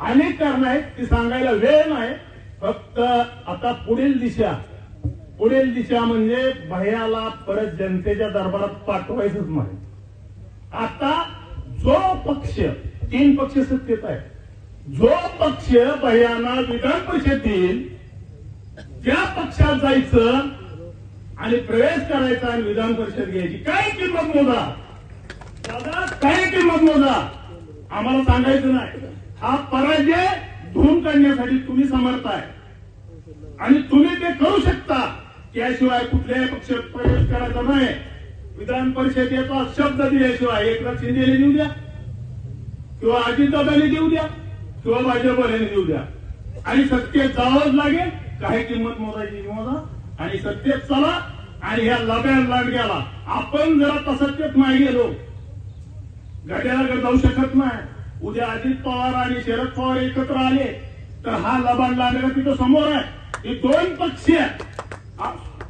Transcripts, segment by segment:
अनेक कारण आहेत ती सांगायला वेळ नाही. फक्त आता पुढील दिशा. पुढील दिशा म्हणजे भयाला परत जनतेच्या दरबारात पाठवायचंच नाही आता जो पक्ष तीन पक्ष सत्तेत आहे जो पक्ष भयाना विधान परिषद येईल त्या पक्षात जायचं आणि प्रवेश करायचा आणि विधान परिषद घ्यायची. काय किंमत मोजा? दादा काय किंमत मोजा? आम्हाला सांगायचं नाही. हा पराजय धुवून काढण्यासाठी तुम्ही समर्थ आहे आणि तुम्ही ते करू शकता. याशिवाय कुठल्याही पक्षात प्रवेश करायचा नाही. विधान परिषदेचा शब्द दिल्याशिवाय एकनाथ शिंदेने देऊ द्या. किंवा अजितदादाने देऊ द्या. किंवा भाजपने देऊ द्या. आणि सत्तेत जावंच लागेल. काही किंमत मोजायची मोजा. आणि सत्तेत चला. आणि ह्या लब्या लांडग्याला आपण जर आता सत्तेत नाही गेलो. घड्याला जाऊ शकत नाही. उद्या अजित पवार आणि शरद पवार एकत्र आले तर हा लबाड लागला तिथं समोर आहे. हे दोन पक्ष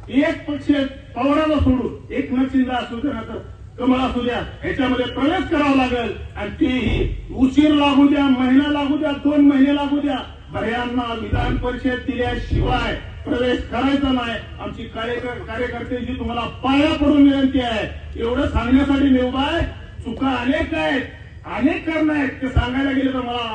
एक पक्ष पवाराला सोडून एक नक्षिंदा असू द्या तर कमळ असू द्या ह्याच्यामध्ये प्रवेश करावा लागेल. आणि तेही उशीर लागू द्या महिना लागू द्या दोन महिने लागू द्या. बऱ्यांना विधान परिषद दिल्याशिवाय प्रवेश करायचा नाही. आमची कार्यकर्त्यांची तुम्हाला पाया पडून विनंती आहे. एवढं सांगण्यासाठी नेवबाय चुका अनेक आहेत. अनेक कारण आहेत ते सांगायला गेले तर मला